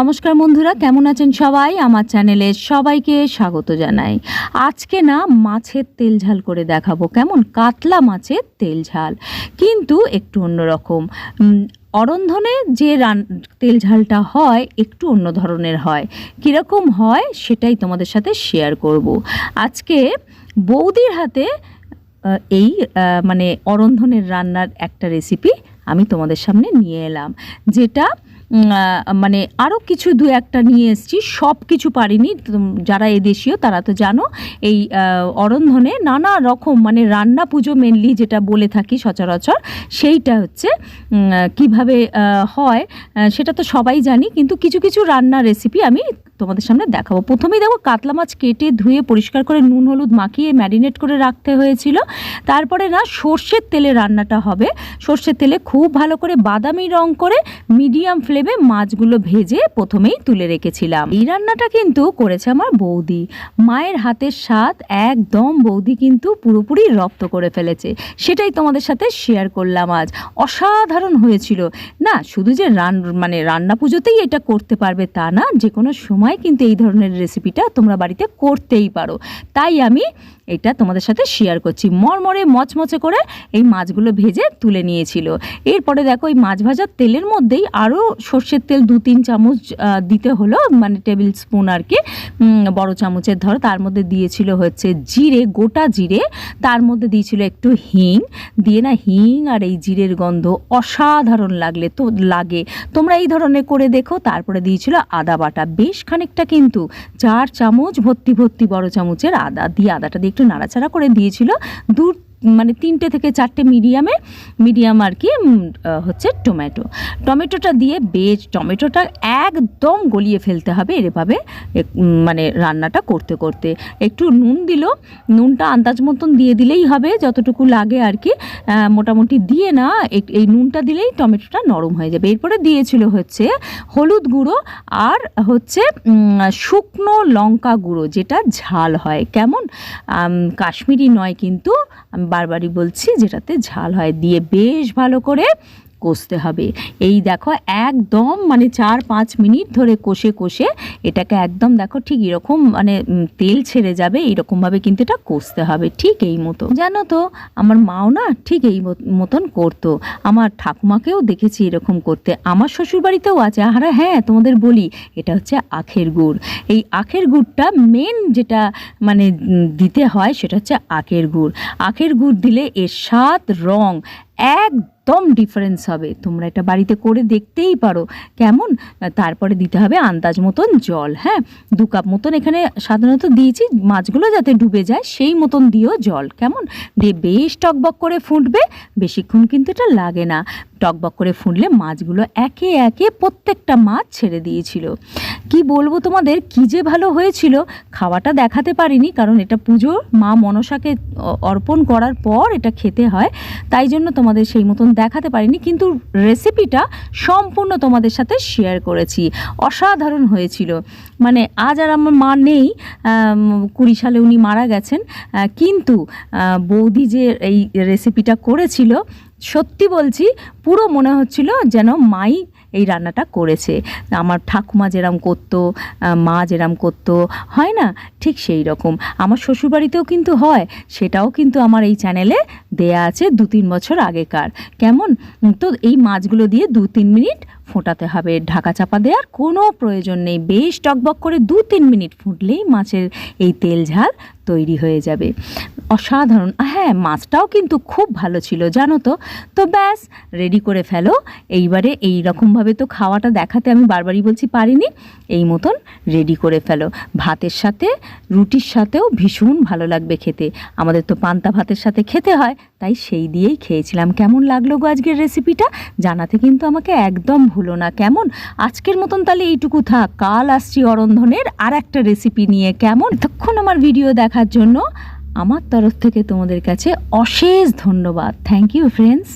নমস্কার বন্ধুরা, কেমন আছেন সবাই? আমার চ্যানেলে সবাইকে স্বাগত জানাই। আজকে না মাছের তেল ঝাল করে দেখাবো। কেমন? কাতলা মাছের তেল ঝাল। কিন্তু একটু অন্যরকম। অরন্ধনে যে রান, তেল ঝালটা হয়, একটু অন্য ধরনের হয়। কীরকম হয় সেটাই তোমাদের সাথে শেয়ার করব। আজকে বৌদির হাতে এই মানে অরন্ধনের রান্নার একটা রেসিপি আমি তোমাদের সামনে নিয়ে এলাম। যেটা মানে আরও কিছু দু একটা নিয়ে এসেছি, সব কিছু পারিনি। যারা এদেশীয় তারা তো জানো, এই অরন্ধনে নানা রকম মানে রান্না পুজো মেনলি যেটা বলে থাকি সচরাচর, সেইটা হচ্ছে কীভাবে হয় সেটা তো সবাই জানি, কিন্তু কিছু কিছু রান্নার রেসিপি আমি তোমাদের সামনে দেখাবো। প্রথমেই দেখো, কাতলা মাছ কেটে ধুয়ে পরিষ্কার করে নুন, হলুদ মাখিয়ে ম্যারিনেট করে রাখতে হয়েছিল। তারপরে না, সর্ষের তেলে রান্নাটা হবে। সর্ষের তেলে খুব ভালো করে বাদামি রং করে মিডিয়াম ফ্লেমে মাছগুলো ভেজে প্রথমেই তুলে রেখেছিলাম। এই রান্নাটা কিন্তু করেছে আমার বৌদি। মায়ের হাতের স্বাদ একদম বৌদি কিন্তু পুরোপুরি রপ্ত করে ফেলেছে। সেটাই তোমাদের সাথে শেয়ার করলাম আজ। অসাধারণ হয়েছিল। না, শুধু যে রান মানে রান্না পুজোতেই এটা করতে পারবে তা না যে কোনো সময় কিন্তু এই ধরনের রেসিপিটা তোমরা বাড়িতে করতেই পারো। তাই আমি এটা তোমাদের সাথে শেয়ার করছি। মরমরে, মচমচে করে এই মাছগুলো ভেজে তুলে নিয়েছিল। এরপরে দেখো, এই মাছ ভাজার তেলের মধ্যেই আরও সর্ষের তেল দু তিন চামচ দিতে হলো মানে টেবিল স্পুন আর কি বড় চামচের ধরো। তার মধ্যে দিয়েছিল হচ্ছে জিরে, গোটা জিরে। তার মধ্যে দিয়েছিল একটু হিং। দিয়ে না হিং আর এই জিরের গন্ধ অসাধারণ লাগলে তো, লাগে। তোমরা এই ধরনের করে দেখো। তারপরে দিয়েছিল আদা বাটা। বেশ খানিকটা কিন্তু, চার চামচ ভর্তি ভর্তি বড় চামচের আদা। দিয়ে আদাটা একটু নাড়াচাড়া করে দিয়েছিল। দু মানে তিনটে থেকে চারটে মিডিয়ামে, মিডিয়াম আর কি হচ্ছে টমেটো। টমেটোটা দিয়ে বেশ টমেটোটা একদম গলিয়ে ফেলতে হবে এভাবে মানে রান্নাটা করতে করতে। একটু নুন দিল, নুনটা আন্দাজ মতন দিয়ে দিলেই হবে, যতটুকু লাগে আর কি। মোটামুটি দিয়ে না এই নুনটা দিলেই টমেটোটা নরম হয়ে যাবে। এরপরে দিয়েছিল হচ্ছে হলুদ গুঁড়ো আর হচ্ছে শুকনো লঙ্কা গুঁড়ো, যেটা ঝাল হয়। কেমন? কাশ্মীরি নয় কিন্তু বারবারই বলছি যেটাতে ঝাল হয়। দিয়ে বেশ ভালো করে কষতে হবে। এই দেখো, একদম মানে চার পাঁচ মিনিট ধরে কষে কষে এটাকে একদম দেখো ঠিক এরকম মানে তেল ছেড়ে যাবে এইরকমভাবে কিন্তু এটা কষতে হবে ঠিক এই মতো জানো তো, আমার মাও না ঠিক এই মত- মতন করতো। আমার ঠাকুমাকেও দেখেছি এরকম করতে। আমার শ্বশুরবাড়িতেও আছে। আর হ্যাঁ তোমাদের বলি, এটা হচ্ছে আখের গুড়। এই আখের গুড়টা মেন যেটা মানে দিতে হয় সেটা হচ্ছে আখের গুড়। আখের গুড় দিলে এর স্বাদ, রং একদম ডিফারেন্স হবে। তোমরা এটা বাড়িতে করে দেখতেই পারো। কেমন? তারপরে দিতে হবে আন্দাজ মতন জল হ্যাঁ? দু কাপ মতন এখানে সাধারণত দিয়েছি, মাছগুলো যাতে ডুবে যায়, সেই মতন দিও জল, কেমন? দিয়ে বেশ টকবক করে ফুটবে, বেশিক্ষণ কিন্তু এটা লাগে না। টকবক করে ফুটলে মাছগুলো একে একে প্রত্যেকটা মাছ ছেড়ে দিয়েছিল। কি বলব তোমাদের? কি যে ভালো হয়েছিল, খাওয়াটা দেখাতে পারিনি, কারণ এটা পুজো মা মনসাকে অর্পণ করার পর এটা খেতে হয়, তাই জন্য তোমাদের সেই মতন দেখাতে পারিনি, কিন্তু রেসিপিটা সম্পূর্ণ তোমাদের সাথে শেয়ার করেছি। অসাধারণ হয়েছিল। মানে আজ আর আমার মা নেই কুড়ি সালে উনি মারা গেছেন কিন্তু বৌদি যে এই রেসিপিটা করেছিল, সত্যি বলছি, পুরো মনে হচ্ছিল যেন মাই এই রান্নাটা করেছে। আমার ঠাকুমা যেরম করতো মা যেরম করতো, হয় না? ঠিক সেই রকম। আমার শ্বশুরবাড়িতেও কিন্তু হয়, সেটাও কিন্তু আমার এই চ্যানেলে দেয়া আছে দু তিন বছর আগেকার। কেমন? তো এই মাছগুলো দিয়ে দু তিন মিনিট ফোটাতে হবে। ঢাকা চাপা দেওয়ার কোনো প্রয়োজন নেই। বেশ টকবক করে দু তিন মিনিট ফুটলেই মাছের এই তেল ঝাল তৈরি হয়ে যাবে। অসাধারণ। হ্যাঁ মাছটাও কিন্তু খুব ভালো ছিল, জানো তো? তো ব্যাস রেডি করে ফেলো। এইবারে এই রকমভাবে তো খাওয়াটা দেখাতে আমি বারবারই বলছি পারিনি। এই মতন রেডি করে ফেলো। ভাতের সাথে, রুটির সাথেও ভীষণ ভালো লাগবে খেতে। আমাদের তো পান্তা ভাতের সাথে খেতে হয়, তাই সেই দিয়েই খেয়েছিলাম। কেমন লাগল গো আজকের রেসিপিটা জানাতে কিন্তু আমাকে একদম ভুলো না। কেমন? আজকের মতন তাহলে এইটুকু থাক। কাল আসছি অরন্ধনের আর একটা রেসিপি নিয়ে। কেমন? এতক্ষণ আমার ভিডিও দেখার জন্য আমার তরফ থেকে তোমাদের কাছে অশেষ ধন্যবাদ। Thank you friends